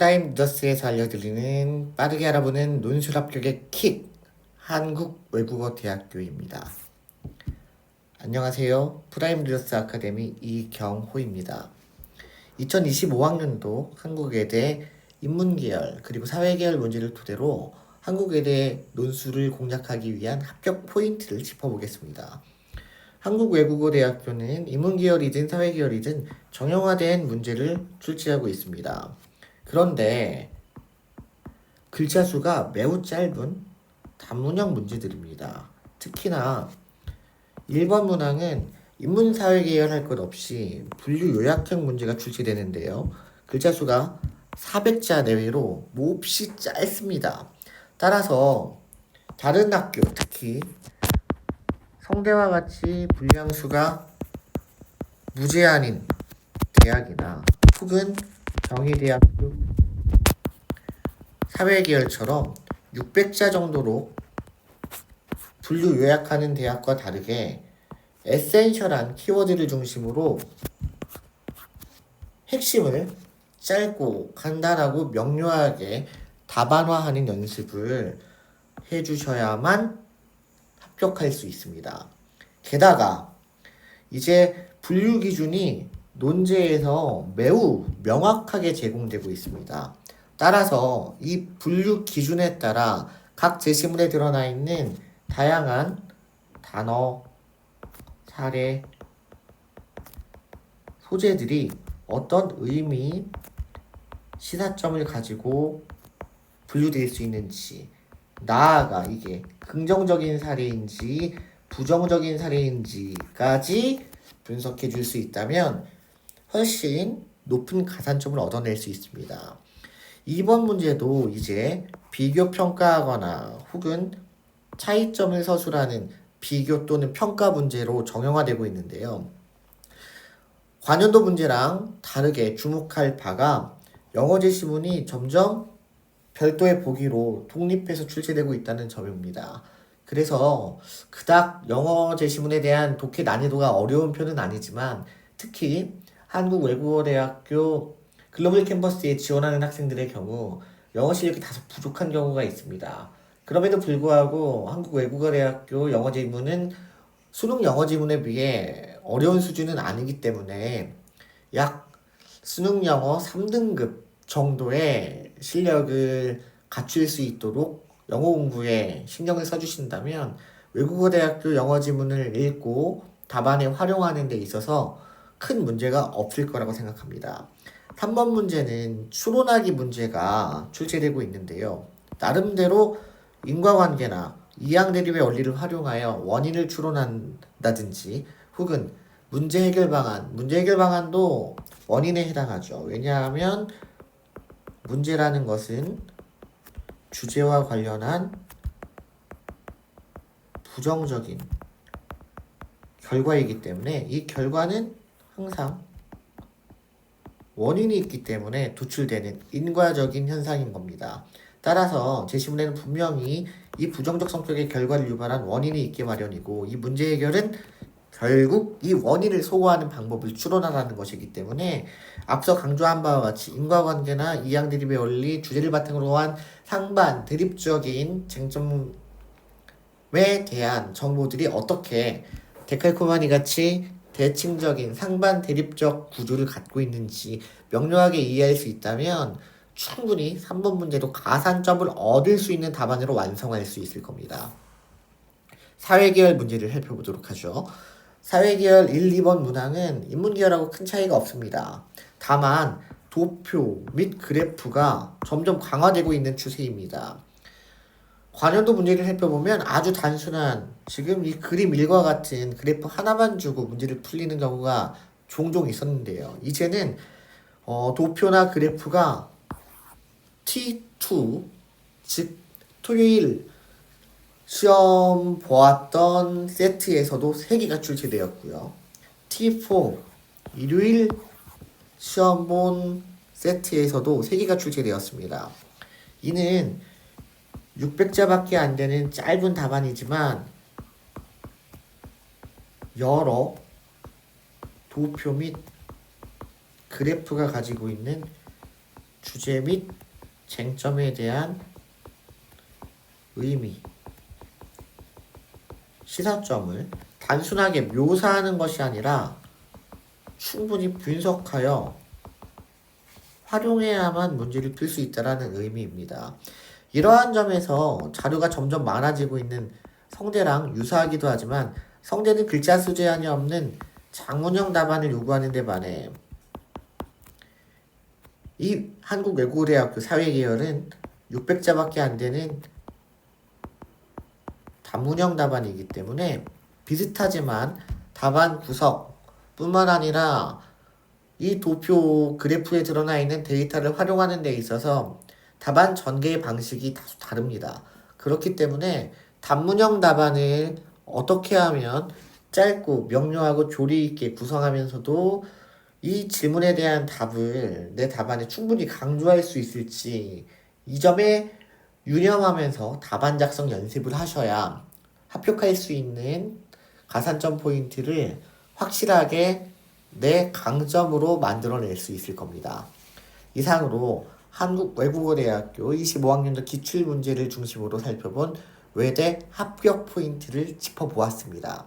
프라임 더스에서 알려드리는 빠르게 알아보는 논술 합격의 킥 한국 외국어 대학교입니다. 안녕하세요. 프라임 리더스 아카데미 이경호입니다. 2025학년도 한국외대 인문계열 그리고 사회계열 문제를 토대로 한국외대 논술을 공략하기 위한 합격 포인트를 짚어보겠습니다. 한국외국어대학교는 인문계열이든 사회계열이든 정형화된 문제를 출제하고 있습니다. 그런데 글자 수가 매우 짧은 단문형 문제들입니다. 특히나 1번 문항은 인문사회 계열 할 것 없이 분류 요약형 문제가 출제되는데요. 글자 수가 400자 내외로 몹시 짧습니다. 따라서 다른 학교, 특히 성대와 같이 분량수가 무제한인 대학이나 혹은 경희대학교 사회계열처럼 600자 정도로 분류 요약하는 대학과 다르게 에센셜한 키워드를 중심으로 핵심을 짧고 간단하고 명료하게 답안화하는 연습을 해주셔야만 합격할 수 있습니다. 게다가 이제 분류 기준이 논제에서 매우 명확하게 제공되고 있습니다. 따라서 이 분류 기준에 따라 각 제시문에 드러나 있는 다양한 단어, 사례, 소재들이 어떤 의미, 시사점을 가지고 분류될 수 있는지, 나아가 이게 긍정적인 사례인지 부정적인 사례인지까지 분석해 줄 수 있다면 훨씬 높은 가산점을 얻어낼 수 있습니다. 2번 문제도 이제 비교 평가하거나 혹은 차이점을 서술하는 비교 또는 평가 문제로 정형화되고 있는데요. 관연도 문제랑 다르게 주목할 바가 영어 제 시문이 점점 별도의 보기로 독립해서 출제되고 있다는 점입니다. 그래서 그닥 영어 제 시문에 대한 독해 난이도가 어려운 편은 아니지만 특히 한국외국어대학교 글로벌 캠퍼스에 지원하는 학생들의 경우 영어 실력이 다소 부족한 경우가 있습니다. 그럼에도 불구하고 한국외국어대학교 영어 지문은 수능 영어 지문에 비해 어려운 수준은 아니기 때문에 약 수능 영어 3등급 정도의 실력을 갖출 수 있도록 영어 공부에 신경을 써주신다면 외국어 대학교 영어 지문을 읽고 답안에 활용하는 데 있어서 큰 문제가 없을 거라고 생각합니다. 3번 문제는 추론하기 문제가 출제되고 있는데요. 나름대로 인과관계나 이항 대립의 원리를 활용하여 원인을 추론한다든지 혹은 문제 해결 방안, 문제 해결 방안도 원인에 해당하죠. 왜냐하면 문제라는 것은 주제와 관련한 부정적인 결과이기 때문에 이 결과는 항상 원인이 있기 때문에 도출되는 인과적인 현상인 겁니다. 따라서 제시문에는 분명히 이 부정적 성격의 결과를 유발한 원인이 있기 마련이고 이 문제 해결은 결국 이 원인을 소거하는 방법을 추론하라는 것이기 때문에 앞서 강조한 바와 같이 인과관계나 이양 드립의 원리, 주제를 바탕으로 한 상반 드립적인 쟁점에 대한 정보들이 어떻게 데칼코마니 같이 대칭적인 상반 대립적 구조를 갖고 있는지 명료하게 이해할 수 있다면 충분히 3번 문제도 가산점을 얻을 수 있는 답안으로 완성할 수 있을 겁니다. 사회계열 문제를 살펴보도록 하죠. 사회계열 1, 2번 문항은 인문계열하고 큰 차이가 없습니다. 다만 도표 및 그래프가 점점 강화되고 있는 추세입니다. 관련도 문제를 살펴보면 아주 단순한 지금 이 그림 1과 같은 그래프 하나만 주고 문제를 풀리는 경우가 종종 있었는데요. 이제는 어, 도표나 그래프가 T2 즉 토요일 시험 보았던 세트에서도 3개가 출제되었고요. T4 일요일 시험 본 세트에서도 3개가 출제되었습니다. 이는 600자밖에 안 되는 짧은 답안이지만 여러 도표 및 그래프가 가지고 있는 주제 및 쟁점에 대한 의미, 시사점을 단순하게 묘사하는 것이 아니라 충분히 분석하여 활용해야만 문제를 풀 수 있다라는 의미입니다. 이러한 점에서 자료가 점점 많아지고 있는 성대랑 유사하기도 하지만 성대는 글자 수 제한이 없는 장문형 답안을 요구하는 데 반해. 이 한국외국어대학교 사회계열은 600자밖에 안 되는 단문형 답안이기 때문에 비슷하지만 답안 구석뿐만 아니라 이 도표 그래프에 드러나 있는 데이터를 활용하는 데 있어서 답안 전개의 방식이 다소 다릅니다. 그렇기 때문에 단문형 답안을 어떻게 하면 짧고 명료하고 조리 있게 구성하면서도 이 질문에 대한 답을 내 답안에 충분히 강조할 수 있을지 이 점에 유념하면서 답안 작성 연습을 하셔야 합격할 수 있는 가산점 포인트를 확실하게 내 강점으로 만들어낼 수 있을 겁니다. 이상으로 한국외국어대학교 25학년도 기출문제를 중심으로 살펴본 외대 합격 포인트를 짚어보았습니다.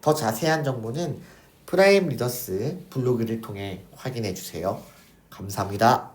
더 자세한 정보는 프라임 리더스 블로그를 통해 확인해 주세요. 감사합니다.